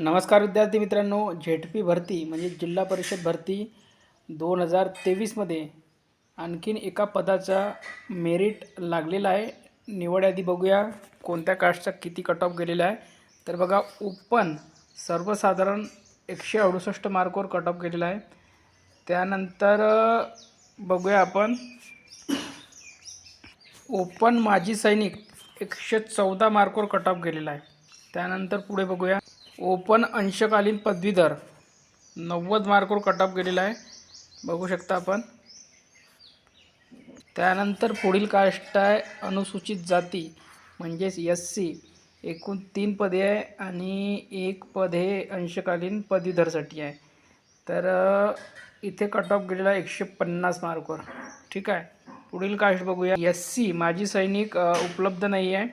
नमस्कार विद्यार्थी मित्रांनो झेड पी भरती म्हणजे जिल्हा परिषद भरती दोन हजार तेवीसमध्ये आणखीन एका पदाचा मेरिट लागलेला आहे. निवड यादी बघूया कोणत्या कास्टचा किती कट ऑफ गेलेला आहे. तर बघा ओपन सर्वसाधारण एकशे अडुसष्ट मार्कवर कट ऑफ गेलेला आहे. त्यानंतर बघूया आपण. ओपन माजी सैनिक एकशे चौदा मार्कवर कट ऑफ गेलेला आहे. त्यानंतर पुढे बघूया. ओपन अंशकालीन पदवीधर नव्वद मार्कवर कट ऑफ गेलेला आहे. बघू शकता आपण. त्यानंतर पुढील कास्ट आहे अनुसूचित जाती म्हणजेच एस सी एकूण तीन पदे आहे आणि एक पद हे अंशकालीन पदवीधरसाठी आहे. तर इथे कट ऑफ गेलेला आहे एकशे पन्नास मार्कवर. ठीक आहे. पुढील कास्ट बघूया. एस सी माजी सैनिक उपलब्ध नाही आहे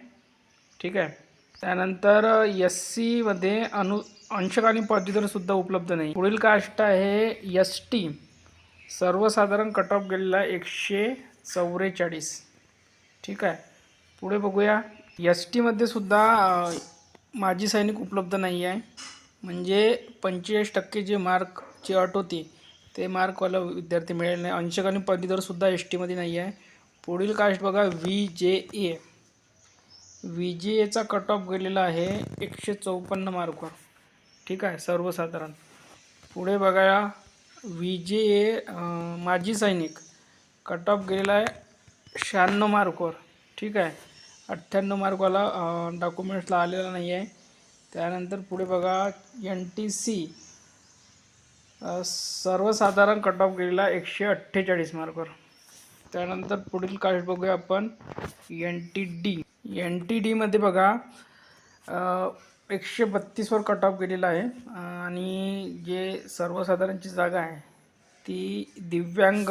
ठीक आहे. त्यानंतर एस सीमध्ये अनु अंशकालीन पदवीधरसुद्धा उपलब्ध नाही. पुढील कास्ट आहे एस टी सर्वसाधारण कट ऑफ गेलेला एकशे चौवेचाळीस ठीक आहे? पुढे बघूया. एस टीमध्ये सुद्धा माजी सैनिक उपलब्ध नाही आहे. म्हणजे पंचेचाळीस टक्के जे मार्कची अट होती ते मार्कवाला विद्यार्थी मिळेल नाही. अंशकालीन पदवीधरसुद्धा एस टीमध्ये नाही आहे. पुढील कास्ट बघा V J A V G एचा कट ऑफ गेलेला आहे एकशे चौपन्न मार्कवर ठीक आहे सर्वसाधारण. पुढे बघा व्ही जे ए माजी सैनिक कट ऑफ गेलेला आहे शहाण्णव मार्कवर ठीक आहे अठ्ठ्याण्णव मार्कवाला डॉक्युमेंट्सला आलेला नाही आहे. त्यानंतर पुढे बघा एन टी सी सर्वसाधारण कट ऑफ गेलेला एकशे अठ्ठेचाळीस मार्कवर त्यानंतर पुढील कास्ट बघूया आपण. N T D N T डीमध्ये बघा एकशे बत्तीसवर कट ऑफ गेलेला आहे. आणि जे सर्वसाधारणची जागा आहे ती दिव्यांग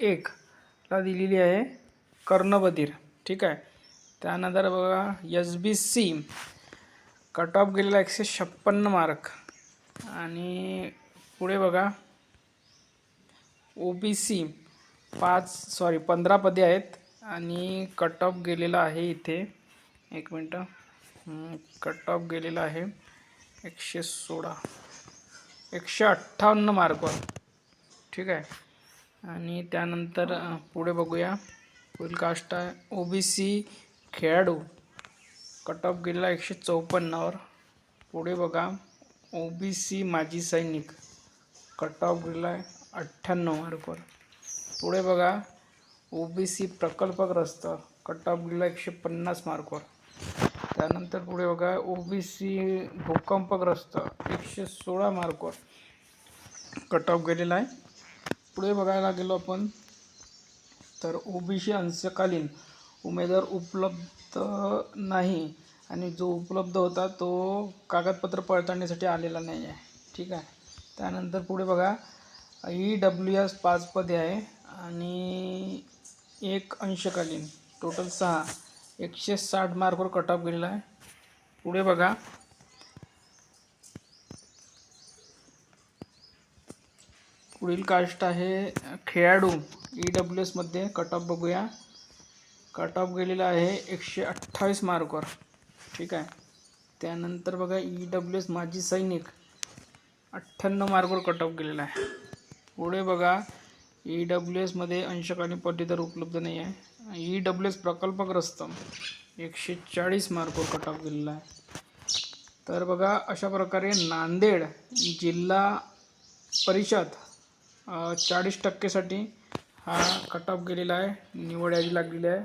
एकला दिलेली आहे कर्णबधीर. ठीक आहे? त्यानंतर बघा S B C cut off गेलेला एकशे छप्पन्न मार्क आणि पुढे बघा ओ बी सी पाच सॉरी पंधरा पदे आहेत आणि कट ऑफ गेलेला आहे इथे. एक मिनटं. कट ऑफ गेलेला आहे. एकशे सोळा. एकशे अठ्ठावन्न मार्कवर ठीक आहे. आणि त्यानंतर पुढे बघूया. पुढील कास्ट आहे. ओ बी सी खेळाडू. कट ऑफ गेलेला एकशे चौपन्नवर पुढे बघा. ओ बी सी माजी सैनिक. कट ऑफ गेलेला आहे अठ्ठ्याण्णव मार्कवर पुढे बघा. ओ बी सी प्रकल्पग्रस्त. कट ऑफ गेला एकशे पन्नास मार्कवर. त्यानंतर पुढे बघा. ओ बी सी भूकंपग्रस्त एकशे सोळा मार्कवर. कट ऑफ गेलेला आहे. पुढे बघायला गेलो आपण. तर ओ बी सी अंशकालीन उमेदवार उपलब्ध नाही आणि जो उपलब्ध होता तो कागदपत्र पडताळणीसाठी आलेला नाही आहे. ठीक आहे. त्यानंतर पुढे बघा. ई डब्ल्यू एस पाच पदे आहे. आणि एक अंशकालीन. टोटल सहा. एकशे साठ मार्कवर कट ऑफ गेलेला आहे. पुढे बघा. पुढील कास्ट आहे खेळाडू. ई डब्ल्यू एसमध्ये कट ऑफ बघूया. कट ऑफ गेलेला आहे एकशे अठ्ठावीस मार्कवर. ठीक आहे. त्यानंतर बघा ई डब्ल्यू एस माजी सैनिक. अठ्ठ्याण्णव मार्कवर कट ऑफ गेलेला आहे. पुढे बघा. ई डब्ल्यू एसमध्ये अंशकालीन पदवीधर उपलब्ध नाही आहे. ई डब्ल्यू एस प्रकल्पग्रस्त. एकशे चाळीस मार्कवर कट ऑफ गेलेला आहे. तर बघा अशा प्रकारे नांदेड जिल्हा परिषद चाळीस टक्केसाठी हा कट ऑफ गेलेला आहे. निवड यादी लागलेली आहे.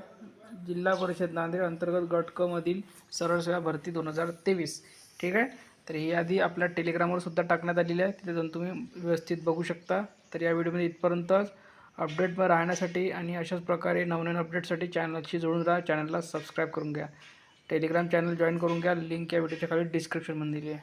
जिल्हा परिषद नांदेड अंतर्गत गटकमधील सरळ सेवा भरती दोन हजार तेवीस. ठीक आहे? तर ही यादी आपल्या टेलिग्रामवर सुद्धा टाकण्यात आलेली आहे. तिथे जाऊन तुम्ही व्यवस्थित बघू शकता. तर या व्हिडिओमध्ये इथपर्यंतच अपडेट राहण्यासाठी आणि अशाच प्रकारे नवनवीन अपडेटसाठी चॅनलशी जोडून राहा. चॅनलला सबस्क्राईब करून घ्या. टेलिग्राम चॅनल जॉईन करून घ्या. लिंक या व्हिडिओच्या खाली डिस्क्रिप्शनमध्ये दिली आहे.